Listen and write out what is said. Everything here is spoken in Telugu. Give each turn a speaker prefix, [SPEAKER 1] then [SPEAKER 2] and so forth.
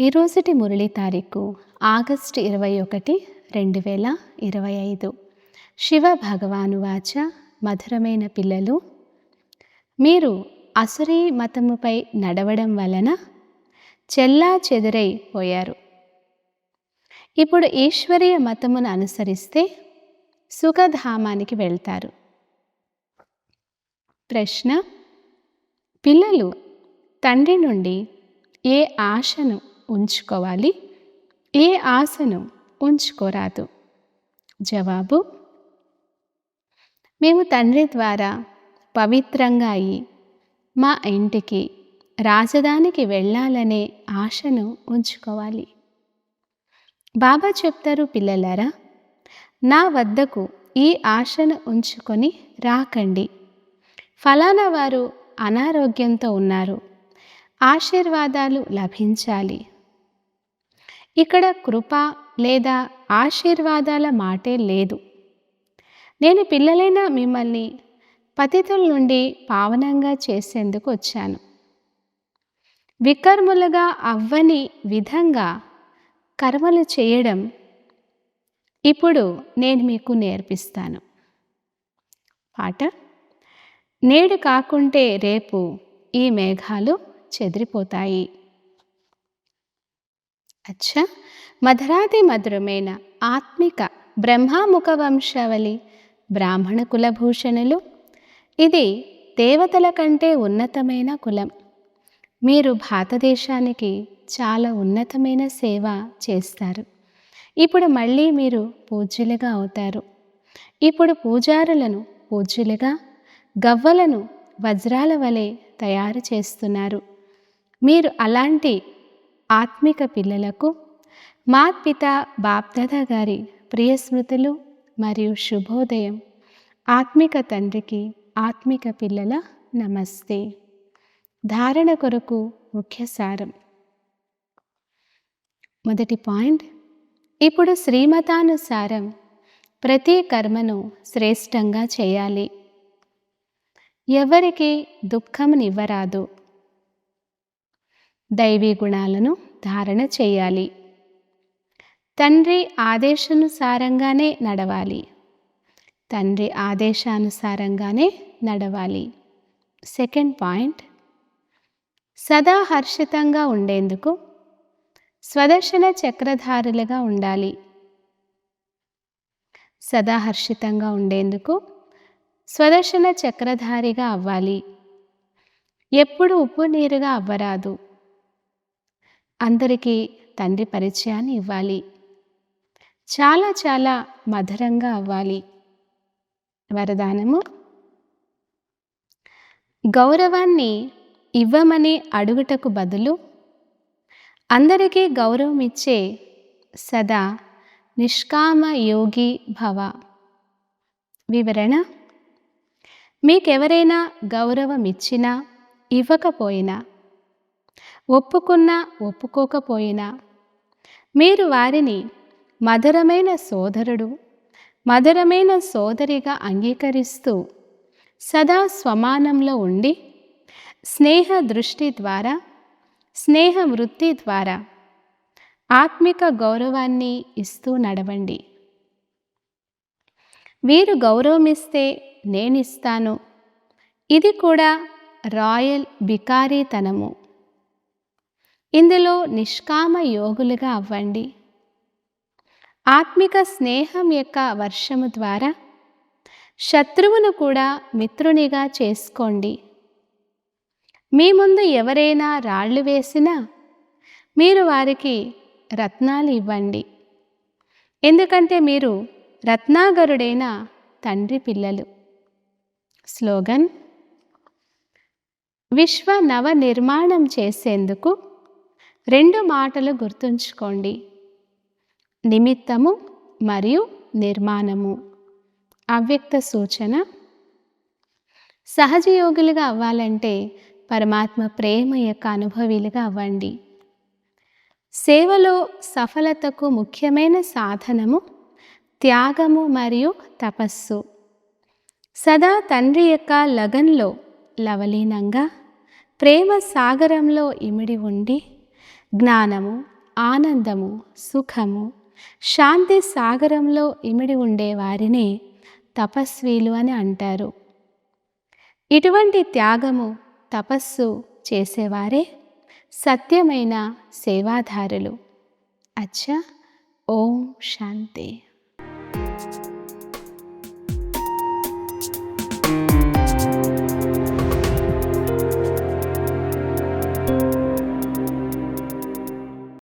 [SPEAKER 1] ఈరోజుటి మురళి తారీఖు ఆగస్టు ఇరవై ఒకటి రెండు వేల ఇరవై ఐదు. శివ భగవాను వాచ మధురమైన పిల్లలు. మీరు అసురీ మతముపై నడవడం వలన చెల్లా చెదురైపోయారు ఇప్పుడు ఈశ్వరీయ మతమును అనుసరిస్తే సుఖధామానికి వెళ్తారు. ప్రశ్న పిల్లలు తండ్రి నుండి ఏ ఆశను ఉంచుకోవాలి. ఏ ఆశను ఉంచుకోరాదు? జవాబు మేము తండ్రి ద్వారా పవిత్రంగా అయి మా ఇంటికి రాజధానికి వెళ్ళాలనే ఆశను ఉంచుకోవాలి. బాబా చెప్తారు పిల్లలారా నా వద్దకు ఈ ఆశను ఉంచుకొని రాకండి. ఫలానా వారు అనారోగ్యంతో ఉన్నారు. ఆశీర్వాదాలు లభించాలి. ఇక్కడ కృప లేదా ఆశీర్వాదాల మాటే లేదు. నేను పిల్లలైన మిమ్మల్ని పతితుల నుండి పావనంగా చేసేందుకు వచ్చాను. వికర్ములుగా అవ్వని విధంగా కర్మలు చేయడం ఇప్పుడు నేను మీకు నేర్పిస్తాను. పాట. నేడు కాకుంటే రేపు ఈ మేఘాలు చెదిరిపోతాయి. అచ్చా. మధురాతి మధురమైన ఆత్మిక బ్రహ్మాముఖ వంశావళి బ్రాహ్మణ కులభూషణులు. ఇది దేవతల కంటే ఉన్నతమైన కులం. మీరు భారతదేశానికి చాలా ఉన్నతమైన సేవ చేస్తారు. ఇప్పుడు మళ్ళీ మీరు పూజ్యులుగా అవుతారు. ఇప్పుడు పూజారులను పూజ్యులుగా గవ్వలను వజ్రాల వలె తయారు చేస్తున్నారు. మీరు అలాంటి ఆత్మిక పిల్లలకు మాత్పిత బాప్దాద గారి ప్రియ స్మృతులు మరియు శుభోదయం. ఆత్మిక తండ్రికి ఆత్మిక పిల్లల నమస్తే. ధారణ కొరకు ముఖ్య సారం. మొదటి పాయింట్. ఇప్పుడు శ్రీమతానుసారం ప్రతి కర్మను శ్రేష్టంగా చేయాలి. ఎవరికి దుఃఖమునివ్వరాదు దైవీ గుణాలను ధారణ చేయాలి. తండ్రి ఆదేశానుసారంగానే నడవాలి. తండ్రి ఆదేశానుసారంగానే నడవాలి. Second point. సదా హర్షితంగా ఉండేందుకు స్వదర్శన చక్రధారులుగా ఉండాలి. సదా హర్షితంగా ఉండేందుకు స్వదర్శన చక్రధారిగా అవ్వాలి. ఎప్పుడు ఉప్పు నీరుగా అవ్వరాదు. అందరికీ తండ్రి పరిచయాన్ని ఇవ్వాలి. చాలా చాలా మధురంగా అవ్వాలి. వరదానము. గౌరవాన్ని ఇవ్వమని అడుగుటకు బదులు అందరికీ గౌరవం ఇచ్చే సదా నిష్కామ యోగి భవ. వివరణ. మీకెవరైనా గౌరవం ఇచ్చినా ఇవ్వకపోయినా ఒప్పుకున్నా ఒప్పుకోకపోయినా. మీరు వారిని మధురమైన సోదరుడు మధురమైన సోదరిగా అంగీకరిస్తూ సదా స్వమానంలో ఉండి స్నేహ దృష్టి ద్వారా స్నేహ వృత్తి ద్వారా ఆత్మిక గౌరవాన్ని ఇస్తూ నడవండి. వీరు గౌరవమిస్తే నేనిస్తాను. ఇది కూడా రాయల్ బికారీతనము. ఇందులో నిష్కామ యోగులుగా అవ్వండి. ఆత్మిక స్నేహం యొక్క వర్షము ద్వారా శత్రువును కూడా మిత్రునిగా చేసుకోండి. మీ ముందు ఎవరైనా రాళ్ళు వేసినా మీరు వారికి రత్నాలు ఇవ్వండి. ఎందుకంటే మీరు రత్నాగరుడైన తండ్రి పిల్లలు. స్లోగన్ విశ్వ నవ నిర్మాణం చేసేందుకు రెండు మాటలు గుర్తుంచుకోండి. నిమిత్తము మరియు నిర్మాణము. అవ్యక్త సూచన. సహజయోగులుగా అవ్వాలంటే పరమాత్మ ప్రేమ యొక్క అనుభవీలుగా అవ్వండి. సేవలో సఫలతకు ముఖ్యమైన సాధనము త్యాగము మరియు తపస్సు. సదా తండ్రి యొక్క లగన్లో లవలీనంగా ప్రేమ సాగరంలో ఇమిడి ఉండి జ్ఞానము ఆనందము సుఖము శాంతి సాగరంలో ఇమిడి ఉండే వారిని తపస్వీలు అని అంటారు. ఇటువంటి త్యాగము తపస్సు చేసేవారే సత్యమైన సేవాధారులు. అచ్చా ఓం శాంతి.